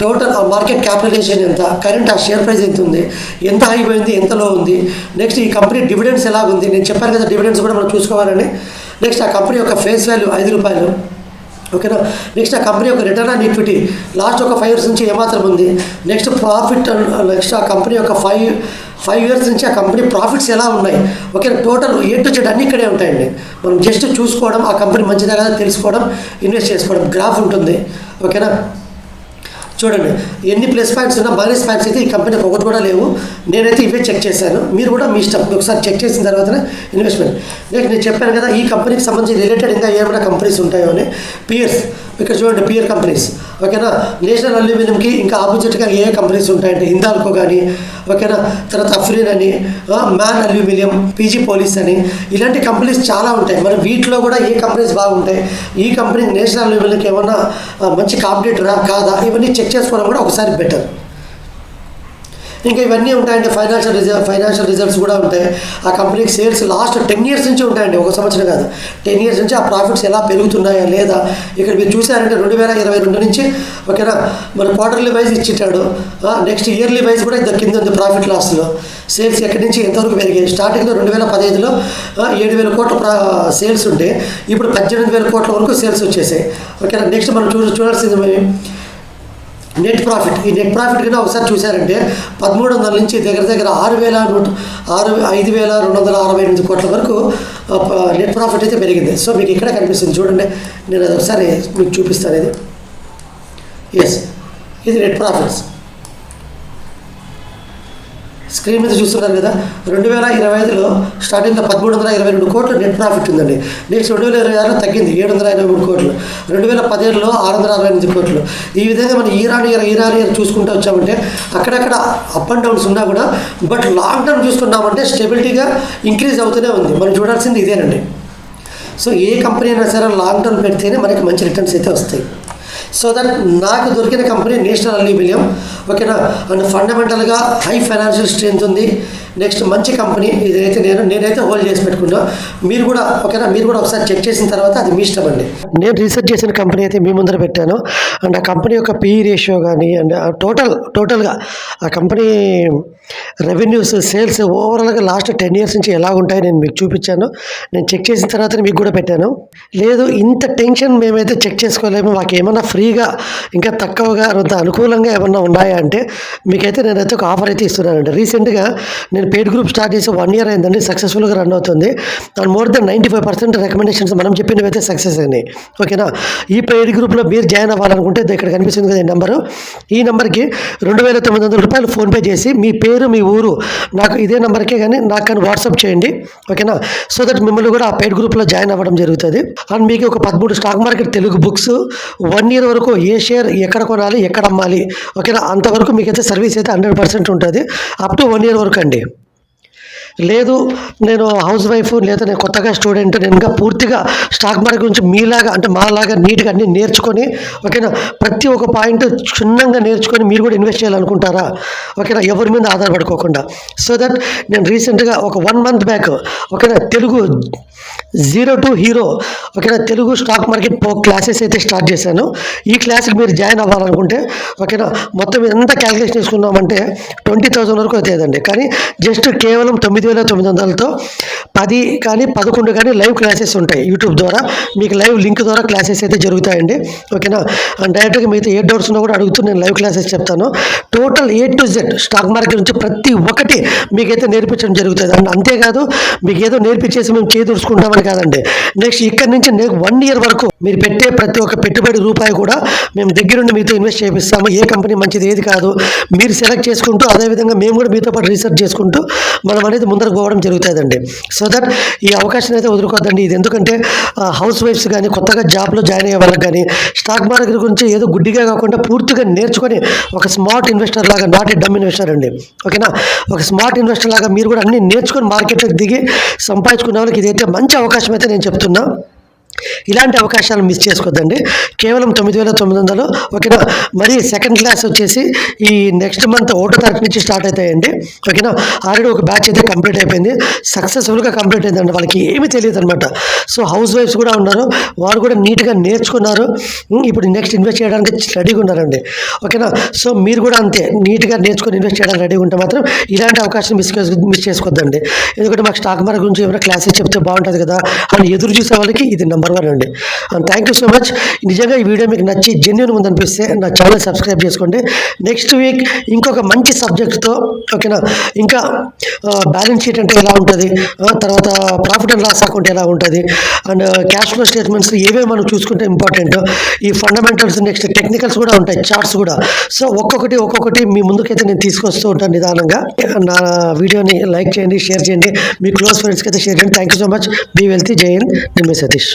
టోటల్ ఆ మార్కెట్ క్యాపిటలైజేషన్ ఎంత? కరెంట్ ఆ షేర్ ప్రైస్ ఎంత ఉంది ఎంత హై పోయింది? ఎంత లో ఉంది? నెక్స్ట్ ఈ కంపెనీ డివిడెండ్స్ ఎలా ఉంది? నేను చెప్పాను కదా డివిడెండ్స్ కూడా మనం చూసుకోవాలని. నెక్స్ట్ ఆ కంపెనీ యొక్క ఫేస్ వాల్యూ ఐదు రూపాయలు. ఓకేనా? నెక్స్ట్ ఆ కంపెనీ యొక్క రిటర్న్ ఆన్ ఈక్విటీ లాస్ట్ ఒక ఫైవ్ ఇయర్స్ నుంచి ఏమాత్రం ఉంది? నెక్స్ట్ ప్రాఫిట్ నెక్స్ట్ ఆ కంపెనీ యొక్క ఫైవ్ ఫైవ్ ఇయర్స్ నుంచి ఆ కంపెనీ ప్రాఫిట్స్ ఎలా ఉన్నాయి? Okay total A to Z అన్ని ఇక్కడే ఉంటాయండి. మనం జస్ట్ చూసుకోవడం ఆ కంపెనీ మంచిదా కదా తెలుసుకోవడం ఇన్వెస్ట్ చేసుకోవడం గ్రాఫ్ ఉంటుంది. ఓకేనా? చూడండి ఎన్ని ప్లస్ పాయింట్స్ ఉన్నా మైనస్ పాయింట్స్ అయితే ఈ కంపెనీకి ఒకటి కూడా లేవు. నేనైతే ఇవే చెక్ చేశాను. మీరు కూడా మీ ఇష్టం. ఒకసారి చెక్ చేసిన తర్వాతనే ఇన్వెస్ట్మెంట్ నెక్స్ట్ నేను చెప్పాను కదా ఈ కంపెనీకి సంబంధించి రిలేటెడ్ ఇంకా ఏమైనా కంపెనీస్ ఉంటాయో అని. పియర్స్ ఇక్కడ చూడండి పియర్ కంపెనీస్ ఓకేనా? నేషనల్ అల్యూమినియంకి ఇంకా ఆపోజిట్గా ఏ కంపెనీస్ ఉంటాయంటే హిందాల్కో కానీ ఓకేనా? తర్వాత అఫ్రీన్ అని మ్యాన్ అల్యూమినియం పీజీ పోలీస్ అని. ఇలాంటి కంపెనీస్ చాలా ఉంటాయి. మరి వీటిలో కూడా ఏ కంపెనీస్ బాగుంటాయి? ఈ కంపెనీ నేషనల్ అల్యూమినియంకి ఏమన్నా మంచి కాంపిటేటరా కాదా? ఇవన్నీ చెక్ చేసుకోవడం కూడా ఒకసారి బెటర్ ఇంకా ఇవన్నీ ఉంటాయండి ఫైనాన్షియల్ రిజల్ట్ ఫైనాన్షియల్ రిజల్ట్స్ కూడా ఉంటాయి. ఆ కంపెనీకి సేల్స్ లాస్ట్ టెన్ ఇయర్స్ నుంచి ఉంటాయండి ఒక సంవత్సరం కాదు. టెన్ ఇయర్స్ నుంచి ఆ ప్రాఫిట్స్ ఎలా పెరుగుతున్నాయా లేదా? ఇక్కడ మీరు చూసారంటే రెండు వేల ఇరవై రెండు నుంచి ఓకేనా? మన క్వార్టర్లీ వైజ్ ఇచ్చిట్టాడు నెక్స్ట్ ఇయర్లీ వైజ్ కూడా ఇంత కింద ఉంది ప్రాఫిట్ లాస్లో సేల్స్ ఎక్కడి నుంచి ఎంతవరకు పెరిగాయి? స్టార్టింగ్లో రెండు వేల పదహైదులో ఏడు వేల కోట్ల సేల్స్ ఉంటే ఇప్పుడు పద్దెనిమిది వేల కోట్ల వరకు సేల్స్ వచ్చేసాయి. ఓకేనా? నెక్స్ట్ మనం చూ చూడాల్సింది నెట్ ప్రాఫిట్ ఈ నెట్ ప్రాఫిట్ కింద ఒకసారి చూశారంటే పదమూడు వందల నుంచి దగ్గర దగ్గర ఆరు వేల నూట ఆరు ఐదు వేల రెండు వందల అరవై ఎనిమిది కోట్ల వరకు నెట్ ప్రాఫిట్ అయితే పెరిగింది. సో మీకు ఇక్కడ కనిపిస్తుంది చూడండి. నేను అది ఒకసారి మీకు చూపిస్తాను ఇది. ఎస్ ఇది నెట్ ప్రాఫిట్స్ స్క్రీన్ మీద చూస్తున్నారు కదా రెండు వేల ఇరవై ఐదులో స్టార్టింగ్లో పదమూడు వందల ఇరవై రెండు కోట్లు నెట్ ప్రాఫిట్ ఉందండి. నెక్స్ట్ రెండు వేల ఇరవై ఆరులో తగ్గింది ఏడు వందల ఎనభై మూడు కోట్లు. రెండు వేల పదిహేడులో ఆరు వందల అరవై ఎనిమిది కోట్లు. ఈ విధంగా మనం ఈరాన్ ఇయర్ ఈరాన్ ఇయర్ చూసుకుంటూ వచ్చామంటే అక్కడక్కడ అప్ అండ్ డౌన్స్ ఉన్నా కూడా బట్ లాంగ్ టర్మ్ చూసుకున్నామంటే స్టెబిలిటీగా ఇంక్రీజ్ అవుతూనే ఉంది. మనం చూడాల్సింది ఇదేనండి. సో ఏ కంపెనీ అయినా సరే లాంగ్ టర్మ్ పెడితేనే మనకి మంచి రిటర్న్స్ అయితే వస్తాయి. సో దట్ నాకు దొరికిన కంపెనీ నేషనల్ అల్యూమినియం. ఓకేనా? అండ్ ఫండమెంటల్గా హై ఫైనాన్షియల్ స్ట్రెంత్ ఉంది. నెక్స్ట్ మంచి కంపెనీ ఇదైతే నేను నేనైతే హోల్డ్ చేసి పెట్టుకున్నా. మీరు కూడా ఓకేనా? మీరు కూడా ఒకసారి చెక్ చేసిన తర్వాత అది మీ ఇష్టం అండి. నేను రీసెర్చ్ చేసిన కంపెనీ అయితే మీ ముందర పెట్టాను. అండ్ ఆ కంపెనీ యొక్క పిఈ రేషియో కానీ అండ్ టోటల్ టోటల్గా ఆ కంపెనీ రెవెన్యూస్ సేల్స్ ఓవరాల్గా లాస్ట్ టెన్ ఇయర్స్ నుంచి ఎలా ఉంటాయో నేను మీకు చూపించాను. నేను చెక్ చేసిన తర్వాత మీకు కూడా పెట్టాను. లేదు ఇంత టెన్షన్ మేమైతే చెక్ చేసుకోలేము. మాకు ఏమన్నా ఫ్రీగా ఇంకా తక్కువగా అంత అనుకూలంగా ఏమన్నా ఉన్నాయా అంటే మీకైతే నేనైతే ఒక ఆఫర్ అయితే ఇస్తున్నానండి. రీసెంట్గా నేను పెయిడ్ గ్రూప్ స్టార్ట్ చేసి వన్ ఇయర్ అయిందండి సక్సెస్ఫుల్గా రన్ అవుతుంది. And more than ninety five percent recommendations మనం చెప్పినవి అయితే సక్సెస్ అయినాయి. ఓకేనా? ఈ పెయిడ్ గ్రూప్లో మీరు జాయిన్ అవ్వాలనుకుంటే ఇక్కడ కనిపిస్తుంది కదా ఈ నెంబరు. ఈ నెంబర్కి రెండు వేల తొమ్మిది వందల రూపాయలు ఫోన్పే చేసి మీ పేరు మీ ఊరు నాకు ఇదే నెంబర్కే కానీ నాకు కానీ వాట్సాప్ చేయండి. ఓకేనా? సో దట్ మిమ్మల్ని కూడా ఆ పెయిడ్ గ్రూప్లో జాయిన్ అవ్వడం జరుగుతుంది. అండ్ మీకు ఒక పదమూడు stock market Telugu books one year వరకు ఏ షేర్ ఎక్కడ కొనాలి ఎక్కడ అమ్మాలి ఓకేనా? అంతవరకు మీకైతే సర్వీస్ అయితే హండ్రెడ్ పర్సెంట్ ఉంటుంది. అప్ టు వన్ ఇయర్ వరకు అండి. లేదు నేను హౌస్ వైఫ్ లేదా నేను కొత్తగా స్టూడెంట్ నేను ఇంకా పూర్తిగా స్టాక్ మార్కెట్ గురించి మీలాగా అంటే మాలాగా నీట్గా అన్ని నేర్చుకొని ఓకేనా? ప్రతి ఒక్క పాయింట్ క్షుణ్ణంగా నేర్చుకొని మీరు కూడా ఇన్వెస్ట్ చేయాలనుకుంటారా? ఓకేనా? ఎవరి మీద ఆధారపడుకోకుండా. సో దట్ నేను రీసెంట్గా ఒక వన్ మంత్ బ్యాక్ ఓకేనా? తెలుగు జీరో టు హీరో ఓకేనా? తెలుగు స్టాక్ మార్కెట్ పో క్లాసెస్ అయితే స్టార్ట్ చేశాను. ఈ క్లాస్కి మీరు జాయిన్ అవ్వాలనుకుంటే ఓకేనా? మొత్తం ఎంత క్యాలిక్యులేషన్ చేసుకున్నామంటే ట్వంటీ థౌసండ్ వరకు అవుతుందండి కానీ జస్ట్ కేవలం తొమ్మిది వేల తొమ్మిది వందలతో పది కానీ పదకొండు కానీ లైవ్ క్లాసెస్ ఉంటాయి యూట్యూబ్ ద్వారా. మీకు లైవ్ లింక్ ద్వారా క్లాసెస్ అయితే జరుగుతాయండి. ఓకేనా? అండ్ డైరెక్ట్గా మీతో ఏ డౌట్స్ ఉన్నా కూడా అడుగుతూ నేను లైవ్ క్లాసెస్ చెప్తాను. Total A to Z stock market నుంచి ప్రతి ఒక్కటి మీకైతే నేర్పించడం జరుగుతుంది. అండ్ అంతేకాదు మీకు ఏదో నేర్పించేసి మేము చేదూర్చుకుంటాం తీసుకుంటామని కాదండి. నెక్స్ట్ ఇక్కడ నుంచి వన్ ఇయర్ వరకు మీరు పెట్టే ప్రతి ఒక్క పెట్టుబడి రూపాయి కూడా మేము దగ్గరుండి మీతో ఇన్వెస్ట్ చేపిస్తాము. ఏ కంపెనీ మంచిది ఏది కాదు. మీరు సెలెక్ట్ చేసుకుంటూ అదేవిధంగా మేము కూడా మీతో పాటు రీసెర్చ్ చేసుకుంటూ మనం అనేది ముందరకు పోవడం జరుగుతుందండి. సో దట్ ఈ అవకాశం అయితే వదులుకోద్దండి. ఇది ఎందుకంటే హౌస్ వైఫ్స్ కానీ కొత్తగా జాబ్లో జాయిన్ అయ్యే వాళ్ళకి కానీ స్టాక్ మార్కెట్ గురించి ఏదో గుడ్డిగా కాకుండా పూర్తిగా నేర్చుకొని ఒక స్మార్ట్ ఇన్వెస్టర్ లాగా నాట్ ఏ డమ్ ఇన్వెస్టర్ అండి. ఓకేనా ఒక స్మార్ట్ ఇన్వెస్టర్ లాగా మీరు కూడా అన్ని నేర్చుకొని మార్కెట్లోకి దిగి సంపాదించుకునే వాళ్ళకి ఇదైతే మంచి అవకాశం అయితే నేను చెప్తున్నా. ఇలాంటి అవకాశాలు మిస్ చేసుకోవద్దండి కేవలం తొమ్మిది వేల తొమ్మిది వందలు. ఓకేనా? మరి సెకండ్ క్లాస్ వచ్చేసి ఈ నెక్స్ట్ మంత్ ఒకటో తారీఖు నుంచి స్టార్ట్ అవుతాయండి. ఓకేనా? ఆల్రెడీ ఒక బ్యాచ్ అయితే కంప్లీట్ అయిపోయింది. సక్సెస్ఫుల్గా కంప్లీట్ అయిందండి. వాళ్ళకి ఏమీ తెలియదు అనమాట సో హౌస్ వైఫ్స్ కూడా ఉన్నారు. వారు కూడా నీట్గా నేర్చుకున్నారు. ఇప్పుడు నెక్స్ట్ ఇన్వెస్ట్ చేయడానికి రెడీగా ఉన్నారండి. ఓకేనా? సో మీరు కూడా అంతే. నీట్గా నేర్చుకొని ఇన్వెస్ట్ చేయడానికి రెడీగా ఉంటే మాత్రం ఇలాంటి అవకాశం మిస్ మిస్ చేసుకోవద్దండి ఎందుకంటే మాకు స్టాక్ మార్కెట్ గురించి ఏమైనా క్లాసెస్ చెప్తే బాగుంటుంది కదా అని ఎదురు చూసే వాళ్ళకి ఇది number one thank you so much నిజంగా ఈ వీడియో మీకు నచ్చి జెన్యున్ ఉందనిపిస్తే నా ఛానల్ సబ్స్క్రైబ్ చేసుకోండి. నెక్స్ట్ వీక్ ఇంకొక మంచి సబ్జెక్ట్తో ఓకేనా ఇంకా బ్యాలెన్స్ షీట్ అంటే ఎలా ఉంటుంది? తర్వాత ప్రాఫిట్ అండ్ లాస్ అకౌంట్ ఎలా ఉంటుంది? అండ్ క్యాష్ ఫ్లో స్టేట్మెంట్స్ ఏవే మనం చూసుకుంటే ఇంపార్టెంట్ ఈ ఫండమెంటల్స్ నెక్స్ట్ టెక్నికల్స్ కూడా ఉంటాయి చార్ట్స్ కూడా. సో ఒక్కొక్కటి ఒక్కొక్కటి మీ ముందుకైతే నేను తీసుకొస్తూ ఉంటాను నిదానంగా. నా వీడియోని లైక్ చేయండి షేర్ చేయండి. మీ క్లోజ్ ఫ్రెండ్స్కి అయితే షేర్ చేయండి. Thank you so much be wealthy Jai Hind. నేను మీ సతీష్.